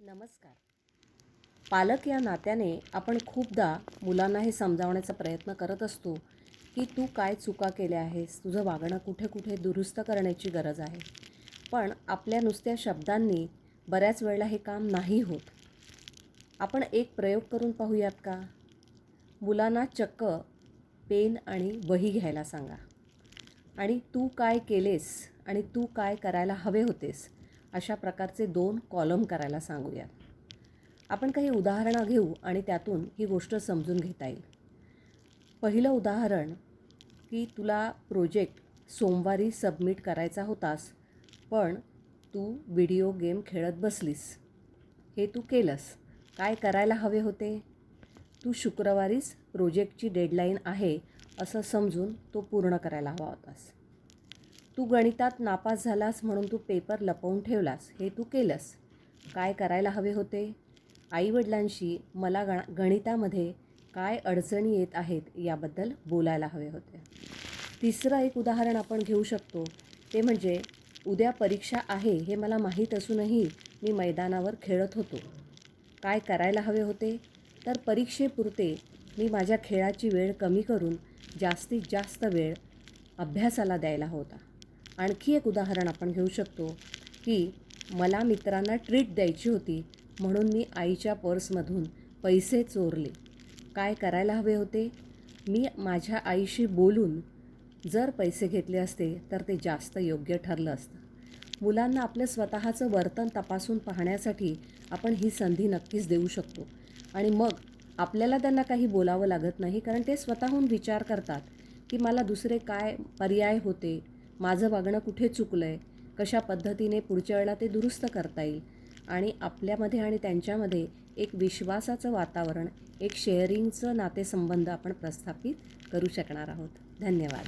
नमस्कार. पालक या नात्याने आपण खूपदा मुलांना हे समजावण्याचा प्रयत्न करत असतो की तू काय चुका केल्या आहेस तुझं वागणं कुठे कुठे दुरुस्त करण्याची गरज आहे. पण आपल्या नुसत्या शब्दांनी बऱ्याच वेळेला हे काम नाही होत. आपण एक प्रयोग करून पाहूयात का? मुलांना चक्क पेन आणि वही घ्यायला सांगा. आणि तू काय केलेस आणि तू काय करायला हवे होतेस अशा प्रकारचे दोन कॉलम करायला सांगूयात. आपण काही उदाहरणं घेऊ आणि त्यातून ही गोष्ट समजून घेता येईल. पहिलं उदाहरण की तुला प्रोजेक्ट सोमवारी सबमिट करायचा होतास पण तू व्हिडिओ गेम खेळत बसलीस. हे तू केलंस. काय करायला हवे होते? तू शुक्रवारीच प्रोजेक्टची डेडलाईन आहे असं समजून तो पूर्ण करायला हवा होतास. तू गणितात नापास झालास म्हणून तू पेपर लपवून ठेवलास हे तू केलंस. काय करायला हवे होते? आईवडिलांशी मला गण गणितामध्ये काय अडचणी येत आहेत याबद्दल बोलायला हवे होते. तिसरं एक उदाहरण आपण घेऊ शकतो. ते म्हणजे उद्या परीक्षा आहे हे मला माहीत असूनही मी मैदानावर खेळत होतो. काय करायला हवे होते? तर परीक्षेपुरते मी माझ्या खेळाची वेळ कमी करून जास्तीत जास्त वेळ अभ्यासाला द्यायला होता. आणखी एक उदाहरण आपण घेऊ शकतो की मला मित्रांना ट्रीट द्यायची होती म्हणून मी आईच्या पर्समधून पैसे चोरले. काय करायला हवे होते? मी माझ्या आईशी बोलून जर पैसे घेतले असते तर ते जास्त योग्य ठरलं असतं. मुलांना आपलं स्वतःचं वर्तन तपासून पाहण्यासाठी आपण ही संधी नक्कीच देऊ शकतो. आणि मग आपल्याला त्यांना काही बोलावं लागत नाही कारण ते स्वतःहून विचार करतात की मला दुसरे काय पर्याय होते? माझं वागणं कुठे चुकलं आहे कशा पद्धतीने पुढच्या वेळेला ते दुरुस्त करता येईल? आणि आपल्यामध्ये आणि त्यांच्यामध्ये एक विश्वासाचं वातावरण एक शेअरिंगचं नातेसंबंध आपण प्रस्थापित करू शकणार आहोत. धन्यवाद.